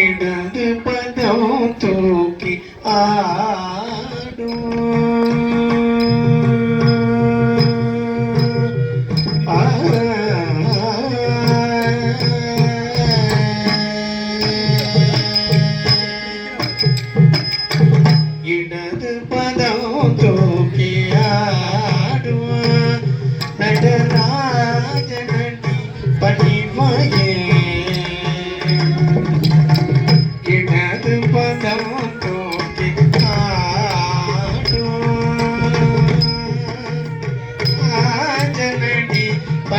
இடது பதம் தூக்கி ஆடும். இடது பதம் தூக்கி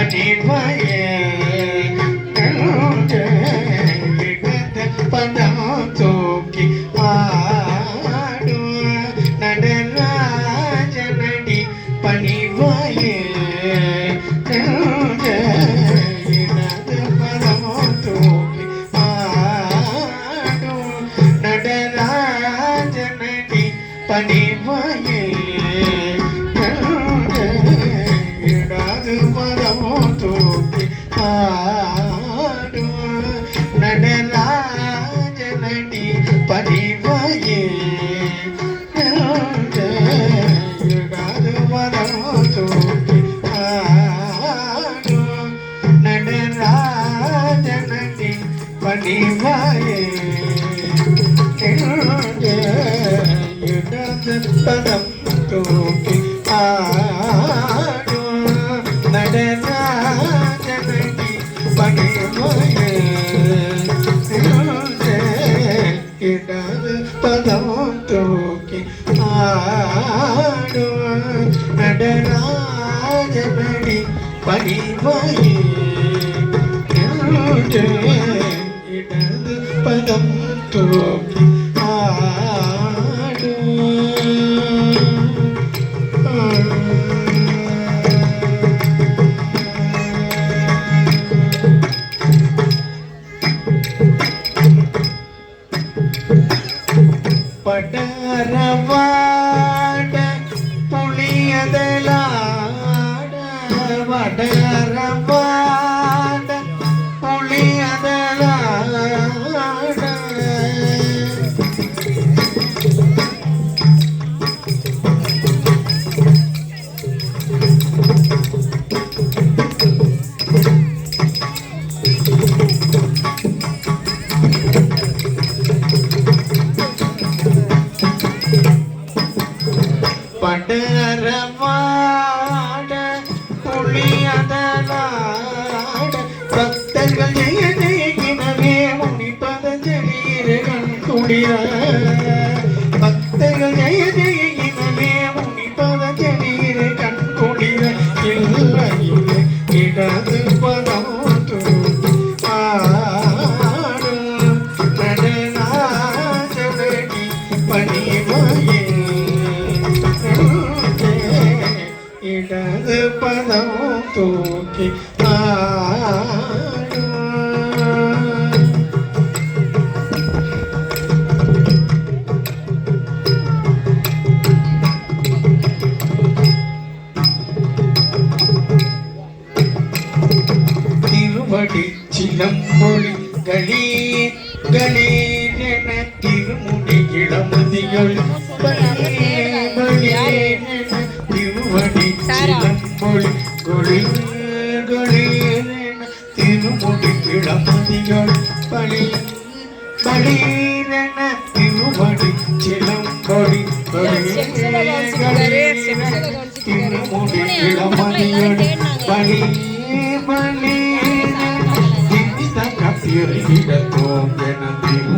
几万年。ಹಾಡು ನಡಲಾಜ ನಡಿ ಪರಿವಯೇ ಪರಿವಾಯೇ ಪದಂ ತೋ പദം തൂക്കി ആടും നടരാജനടി പണിമയേ ഇടത് പദം തൂക്കി ആടും படரவாட புளியதலாட வடரவா படரவாட புளியதனாட பக்தர்கள் ஜெய ஜெயகினவே முனி பதஞ்சலியிரு கண் குளிர பக்தர்கள் ஜெய ஜெயகினவே முனி பதஞ்சலியிரு கண் குளிர இல்லையில் இடது பதம் பணி ഇടത് പദം തൂക്കി തിരുവടി ചിലമ്പൊളി കളി. കളി തിരുമുടി ഇളമതികൾ തിരുവടി ചിലമ്പൊളി കൊളി കളീരണ തിരുമുടി ഇളമതികൾ പളി കളീരണ തിരുവടി ചിലമ്പൊളി തിരുമുടി ഇളമതികൾ പളി പളി. ശിവകാമി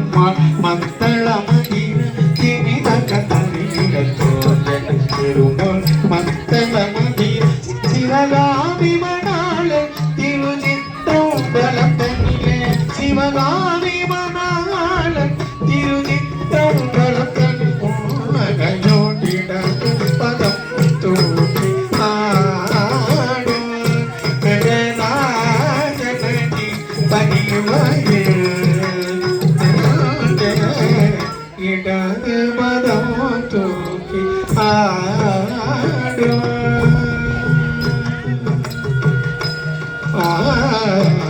哎